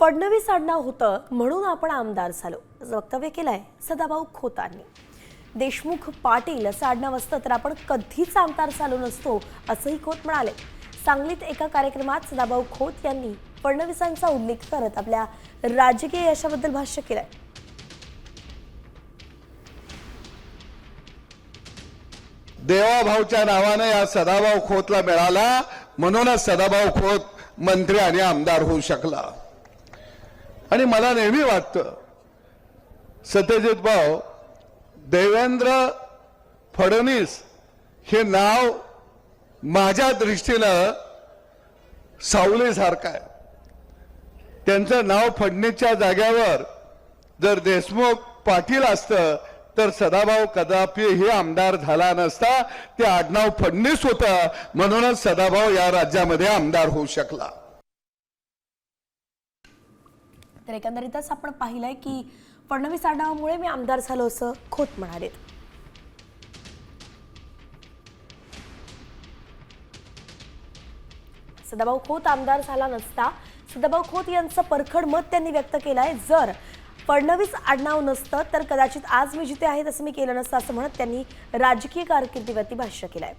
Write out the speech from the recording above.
फडणवीस आडनाव होतं म्हणून आपण आमदार झालो. वक्तव्य केलंय सदाभाऊ खोतांनी. देशमुख पाटील असं आडनाव असतं तर आपण कधीच आमदार झालो नसतो असंही खोत म्हणाले. सांगलीत एका कार्यक्रमात सदाभाऊ खोत यांनी फडणवीसांचा उल्लेख करत आपल्या राजकीय यशाबद्दल भाष्य केलंय. देवाभाऊच्या नावानं या सदाभाऊ खोतला मिळाला म्हणूनच सदाभाऊ खोत मंत्री आणि आमदार होऊ शकला. आणि मला नेहमी वाटतं सत्यजित भाऊ देवेंद्र फडणवीस हे नाव माझ्या दृष्टीनं सावलीसारखं आहे. त्यांचं नाव फडणीसच्या जाग्यावर जर देशमुख पाटील असतं तर सदाभाऊ कदापि हे आमदार झाला नसता ते आडनाव फडणीस होतं म्हणूनच सदाभाऊ या राज्यामध्ये आमदार होऊ शकला. तर एकंदरीतच आपण पाहिलंय की फडणवीस आढावामुळे मी आमदार झालो असं खोत म्हणाले. सदाभाऊ खोत आमदार झाला नसता. सदाभाऊ खोत यांचं परखड मत त्यांनी व्यक्त केलंय. जर फडणवीस आडनाव नसतं तर कदाचित आज मी जिथे आहे तसं मी केलं नसतं असं म्हणत त्यांनी राजकीय कारकिर्दीवरती भाष्य केलंय.